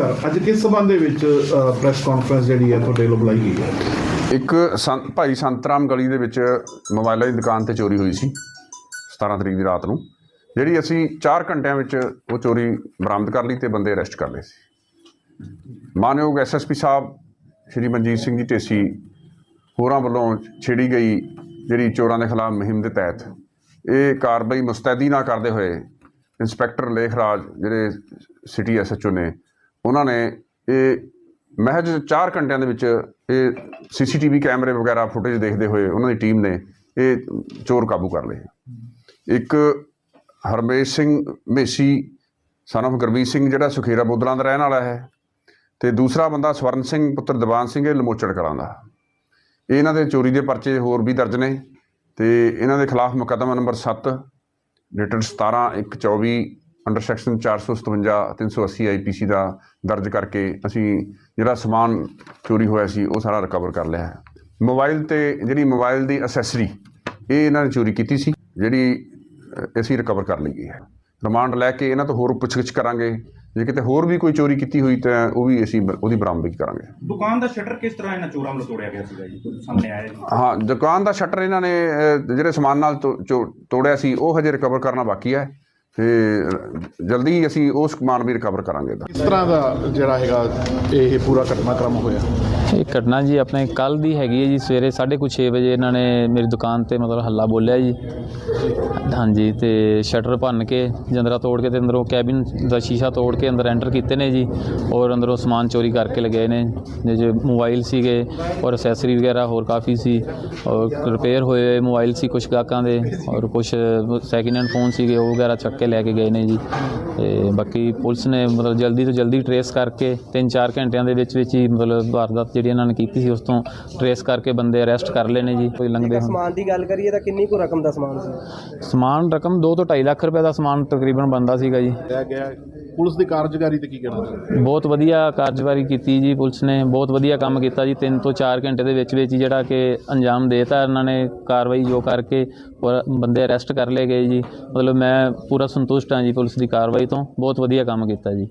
Sir, ਅੱਜ ਕਿਸ ਸਬੰਧ ਦੇ ਵਿੱਚ ਪ੍ਰੈਸ ਕਾਨਫਰੰਸ ਜਿਹੜੀ ਹੈ ਤੁਹਾਡੇ ਵੱਲੋਂ ਬੁਲਾਈ ਗਈ ਹੈ? ਇੱਕ ਸੰਤ, ਭਾਈ ਸੰਤਰਾਮ ਗਲੀ ਦੇ ਵਿੱਚ ਮੋਬਾਈਲਾਂ ਦੀ ਦੁਕਾਨ ਤੇ ਚੋਰੀ ਹੋਈ ਸੀ 17 ਤਰੀਕ ਦੀ ਰਾਤ ਨੂੰ। ਜਿਹੜੀ ਅਸੀਂ 4 ਘੰਟਿਆਂ ਵਿੱਚ ਉਹ ਚੋਰੀ ਬਰਾਮਦ ਕਰ ਲਈ ਤੇ ਬੰਦੇ ਅਰੈਸਟ ਕਰ ਲਏ ਸੀ। ਮਾਨਯੋਗ ਐਸਐਸਪੀ ਸਾਹਿਬ, ਸ਼੍ਰੀ ਮਨਜੀਤ ਸਿੰਘ ਜੀ ਢੇਸੀ ਹੋਰਾਂ ਵੱਲੋਂ ਛੇੜੀ ਗਈ ਜਿਹੜੀ ਚੋਰਾਂ ਦੇ ਖਿਲਾਫ ਮੁਹਿੰਮ ਦੇ ਤਹਿਤ, ਇਹ ਕਾਰਵਾਈ ਮੁਸਤੈਦੀ ਨਾਲ ਕਰਦੇ ਹੋਏ ਇੰਸਪੈਕਟਰ ਲੇਖਰਾਜ, ਜਿਹੜੇ ਸਿਟੀ ਐਸਐਚਓ ਨੇ ਉਹਨਾਂ ਨੇ ਇਹ ਮਹਿਜ 4 ਘੰਟਿਆਂ ਦੇ ਵਿੱਚ ਇਹ ਸੀਸੀਟੀਵੀ ਕੈਮਰੇ ਵਗੈਰਾ ਫੁਟੇਜ ਦੇਖਦੇ ਹੋਏ ਉਹਨਾਂ ਦੀ ਟੀਮ ਨੇ ਇਹ ਚੋਰ ਕਾਬੂ ਕਰ ਲਏ। ਇੱਕ ਹਰਮੇਸ਼ ਸਿੰਘ ਮੇਸੀ ਸਨ of ਗੁਰਮੀਤ ਸਿੰਘ ਜਿਹੜਾ ਸੁਖੇਰਾ ਬੋਦਲਾਂ ਦਾ ਰਹਿਣ ਵਾਲਾ ਹੈ ਤੇ ਦੂਸਰਾ ਬੰਦਾ ਸਵਰਨ ਸਿੰਘ, ਪੁੱਤਰ ਦੀਵਾਨ ਸਿੰਘ, ਇਹ ਲਮੋਚੜ ਕਲਾਂ ਦਾ। ਇਹਨਾਂ ਦੇ ਚੋਰੀ ਦੇ ਪਰਚੇ ਹੋਰ ਵੀ ਦਰਜ ਨੇ ਤੇ ਇਹਨਾਂ ਦੇ ਖਿਲਾਫ ਮੁਕੱਦਮਾ number 7 dated 17 1 24 under section 457 380 IPC ਦਾ ਦਰਜ ਕਰਕੇ ਅਸੀਂ ਜਿਹੜਾ ਸਮਾਨ ਚੋਰੀ ਹੋਇਆ ਸੀ ਉਹ ਸਾਰਾ ਰਿਕਵਰ ਕਰ ਲਿਆ ਹੈ। ਮੋਬਾਈਲ ਤੇ ਜਿਹੜੀ ਮੋਬਾਈਲ ਦੀ ਅਸੈਸਰੀ ਇਹ ਇਹਨਾਂ ਨੇ ਚੋਰੀ ਕੀਤੀ ਸੀ ਜਿਹੜੀ ਅਸੀਂ ਰਿਕਵਰ ਕਰ ਲਈ ਹੈ। ਰਿਮਾਂਡ ਲੈ ਕੇ ਇਹਨਾਂ ਤੋਂ ਹੋਰ ਪੁੱਛਗਿੱਛ ਕਰਾਂਗੇ। ਜੇ ਕਿਤੇ ਹੋਰ ਵੀ ਕੋਈ ਚੋਰੀ ਕੀਤੀ ਹੋਈ ਤਾਂ ਉਹ ਵੀ ਅਸੀਂ ਉਹਦੀ ਬਰਾਮਦਗੀ ਕਰਾਂਗੇ। ਦੁਕਾਨ ਦਾ ਸ਼ਟਰ ਕਿਸ ਤਰ੍ਹਾਂ ਇਹਨਾਂ ਚੋਰਾਂ ਵੱਲੋਂ ਤੋੜਿਆ ਗਿਆ ਸੀਗਾ ਜੀ? ਸਾਹਮਣੇ ਆਇਆ ਹਾਂ ਦੁਕਾਨ ਦਾ ਸ਼ਟਰ ਇਹਨਾਂ ਨੇ ਜਿਹੜੇ ਸਮਾਨ ਨਾਲ ਤੋੜਿਆ ਸੀ ਉਹ ਹਜੇ ਰਿਕਵਰ ਕਰਨਾ ਬਾਕੀ ਹੈ। ਤੇ ਜਲਦੀ ਹੀ ਅਸੀਂ ਉਸ ਸਮਾਨ ਵੀ ਰਿਕਵਰ ਕਰਾਂਗੇ ਦਾ ਕਿਸ ਤਰ੍ਹਾਂ ਦਾ ਜਿਹੜਾ ਹੈਗਾ ਇਹ ਪੂਰਾ ਘਟਨਾਕ੍ਰਮ ਹੋਇਆ? ਇਹ ਘਟਨਾ ਜੀ ਆਪਣੇ ਕੱਲ ਦੀ ਹੈਗੀ ਹੈ ਜੀ ਸਵੇਰੇ 6:30 ਵਜੇ ਇਹਨਾਂ ਨੇ ਮੇਰੀ ਦੁਕਾਨ ਤੇ ਮਤਲਬ ਹੱਲਾ ਬੋਲਿਆ ਜੀ। ਹਾਂਜੀ ਤੇ ਸ਼ਟਰ ਭੰਨ ਕੇ ਜੰਦਰਾ ਤੋੜ ਕੇ ਤੇ ਅੰਦਰੋਂ ਕੈਬਿਨ ਦਾ ਸ਼ੀਸ਼ਾ ਤੋੜ ਕੇ ਅੰਦਰ ਐਂਟਰ ਕੀਤੇ ਨੇ ਜੀ ਔਰ ਅੰਦਰੋਂ ਸਮਾਨ ਚੋਰੀ ਕਰਕੇ ਲਗਾਏ ਨੇ। ਜਿਹਦੇ ਮੋਬਾਈਲ ਸੀਗੇ ਔਰ ਅਸੈਸਰੀ ਵਗੈਰਾ ਹੋਰ ਕਾਫੀ ਸੀ ਔਰ ਰਿਪੇਅਰ ਹੋਏ ਮੋਬਾਈਲ ਸੀ ਕੁਝ ਗਾਹਕਾਂ ਦੇ ਔਰ ਕੁਝ ਸੈਕਿੰਡ ਹੈਂਡ ਫੋਨ ਸੀਗੇ ਉਹ ਵਗੈਰਾ ਚੱਕ ਕੇ ਲੈ ਕੇ ਗਏ ਨੇ ਜੀ। ਤੇ ਬਾਕੀ ਪੁਲਿਸ ਨੇ ਮਤਲਬ ਜਲਦੀ ਤੋਂ ਜਲਦੀ ਟਰੇਸ ਕਰਕੇ 3-4 ਘੰਟਿਆਂ ਦੇ ਵਿੱਚ ਵਿੱਚ ਹੀ ਮਤਲਬ ਵਾਰਦਾਤ ਜਿਹੜੀ ਇਹਨਾਂ ਨੇ ਕੀਤੀ ਸੀ ਉਸ ਤੋਂ ਟਰੇਸ ਕਰਕੇ ਬੰਦੇ ਅਰੈਸਟ ਕਰ ਲਏ ਨੇ ਜੀ ਕੋਈ ਲੰਘਦੇ ਸਮਾਨ ਦੀ ਗੱਲ ਕਰੀਏ ਤਾਂ ਕਿੰਨੀ ਕੁ ਰਕਮ ਦਾ ਸਮਾਨ ਸੀ? ਸਮਾਨ ਰਕਮ 2 ਤੋਂ 2.5 ਲੱਖ ਰੁਪਏ ਦਾ ਸਮਾਨ ਤਕਰੀਬਨ ਬੰਦਾ ਸੀਗਾ ਜੀ। ਪੁਲਿਸ ਦੀ ਕਾਰਜਕਾਰੀ ਤੇ ਕੀ ਕਹਿਣਾ ਚਾਹੁੰਦੇ ਬਹੁਤ ਵਧੀਆ ਕਾਰਜਵਾਰੀ ਕੀਤੀ ਜੀ ਪੁਲਿਸ ਨੇ, ਬਹੁਤ ਵਧੀਆ ਕੰਮ ਕੀਤਾ ਜੀ। 3 ਤੋਂ 4 ਘੰਟੇ ਦੇ ਵਿੱਚ ਵਿੱਚ ਹੀ ਜਿਹੜਾ ਕਿ ਅੰਜਾਮ ਦੇਤਾ ਇਹਨਾਂ ਨੇ, ਕਾਰਵਾਈ ਜੋ ਕਰਕੇ ਔਰ ਬੰਦੇ ਅਰੈਸਟ ਕਰ ਲਏ ਗਏ ਜੀ। ਮਤਲਬ ਮੈਂ ਪੂਰਾ ਸੰਤੁਸ਼ਟ ਹਾਂ ਜੀ ਪੁਲਿਸ ਦੀ ਕਾਰਵਾਈ ਤੋਂ, ਬਹੁਤ ਵਧੀਆ ਕੰਮ ਕੀਤਾ ਜੀ।